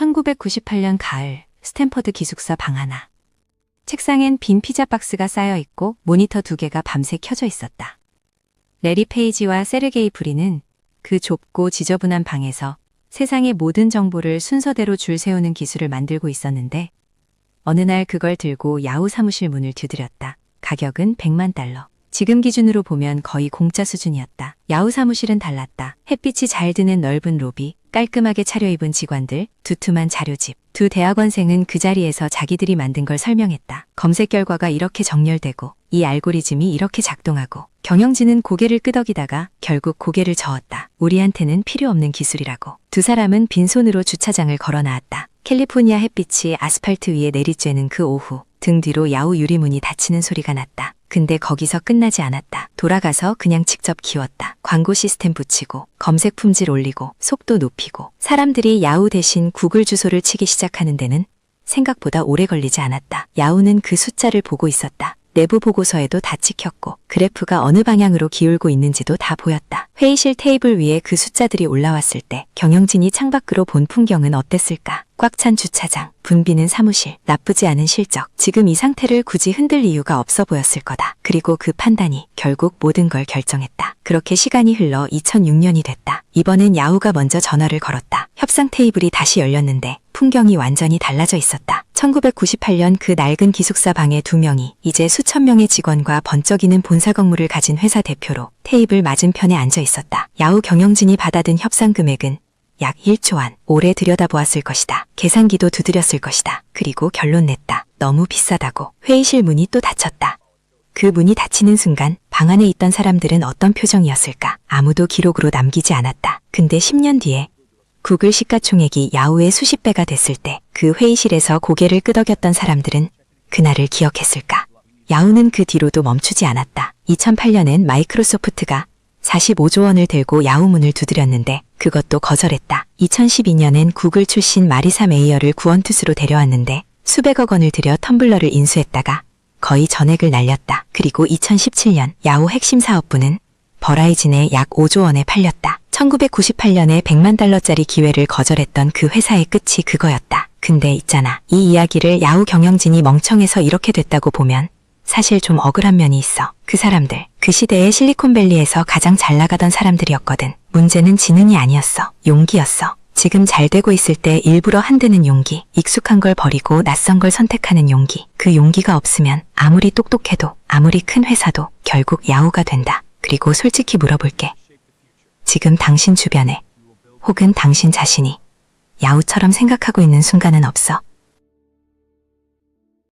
1998년 가을 스탠퍼드 기숙사 방 하나. 책상엔 빈 피자 박스가 쌓여 있고 모니터 두 개가 밤새 켜져 있었다. 레리 페이지와 세르게이 브리는 그 좁고 지저분한 방에서 세상의 모든 정보를 순서대로 줄 세우는 기술을 만들고 있었는데 어느 날 그걸 들고 야후 사무실 문을 두드렸다. 가격은 100만 달러. 지금 기준으로 보면 거의 공짜 수준이었다. 야후 사무실은 달랐다. 햇빛이 잘 드는 넓은 로비, 깔끔하게 차려입은 직원들, 두툼한 자료집. 두 대학원생은 그 자리에서 자기들이 만든 걸 설명했다. 검색 결과가 이렇게 정렬되고, 이 알고리즘이 이렇게 작동하고, 경영진은 고개를 끄덕이다가 결국 고개를 저었다. 우리한테는 필요 없는 기술이라고. 두 사람은 빈손으로 주차장을 걸어 나왔다. 캘리포니아 햇빛이 아스팔트 위에 내리쬐는 그 오후, 등 뒤로 야후 유리문이 닫히는 소리가 났다. 근데 거기서 끝나지 않았다. 돌아가서 그냥 직접 키웠다. 광고 시스템 붙이고, 검색 품질 올리고, 속도 높이고, 사람들이 야후 대신 구글 주소를 치기 시작하는 데는 생각보다 오래 걸리지 않았다. 야후는 그 숫자를 보고 있었다. 내부 보고서에도 다 찍혔고 그래프가 어느 방향으로 기울고 있는지도 다 보였다. 회의실 테이블 위에 그 숫자들이 올라왔을 때 경영진이 창밖으로 본 풍경은 어땠을까? 꽉 찬 주차장, 붐비는 사무실, 나쁘지 않은 실적. 지금 이 상태를 굳이 흔들 이유가 없어 보였을 거다. 그리고 그 판단이 결국 모든 걸 결정했다. 그렇게 시간이 흘러 2006년이 됐다. 이번엔 야후가 먼저 전화를 걸었다. 협상 테이블이 다시 열렸는데 풍경이 완전히 달라져 있었다. 1998년 그 낡은 기숙사 방에 두 명이 이제 수천 명의 직원과 번쩍이는 본사 건물을 가진 회사 대표로 테이블 맞은편에 앉아 있었다. 야후 경영진이 받아든 협상 금액은 약 1조 원. 오래 들여다보았을 것이다. 계산기도 두드렸을 것이다. 그리고 결론 냈다. 너무 비싸다고. 회의실 문이 또 닫혔다. 그 문이 닫히는 순간 방 안에 있던 사람들은 어떤 표정이었을까? 아무도 기록으로 남기지 않았다. 근데 10년 뒤에 구글 시가총액이 야후의 수십 배가 됐을 때 그 회의실에서 고개를 끄덕였던 사람들은 그날을 기억했을까? 야후는 그 뒤로도 멈추지 않았다. 2008년엔 마이크로소프트가 45조 원을 들고 야후 문을 두드렸는데 그것도 거절했다. 2012년엔 구글 출신 마리사 메이어를 구원투수로 데려왔는데 수백억 원을 들여 텀블러를 인수했다가 거의 전액을 날렸다. 그리고 2017년 야후 핵심 사업부는 버라이즌에 약 5조 원에 팔렸다. 1998년에 100만 달러짜리 기회를 거절했던 그 회사의 끝이 그거였다. 근데 있잖아. 이 이야기를 야후 경영진이 멍청해서 이렇게 됐다고 보면 사실 좀 억울한 면이 있어. 그 사람들, 그 시대의 실리콘밸리에서 가장 잘 나가던 사람들이었거든. 문제는 지능이 아니었어. 용기였어. 지금 잘 되고 있을 때 일부러 한드는 용기, 익숙한 걸 버리고 낯선 걸 선택하는 용기. 그 용기가 없으면 아무리 똑똑해도 아무리 큰 회사도 결국 야후가 된다. 그리고 솔직히 물어볼게. 지금 당신 주변에 혹은 당신 자신이 야후처럼 생각하고 있는 순간은 없어.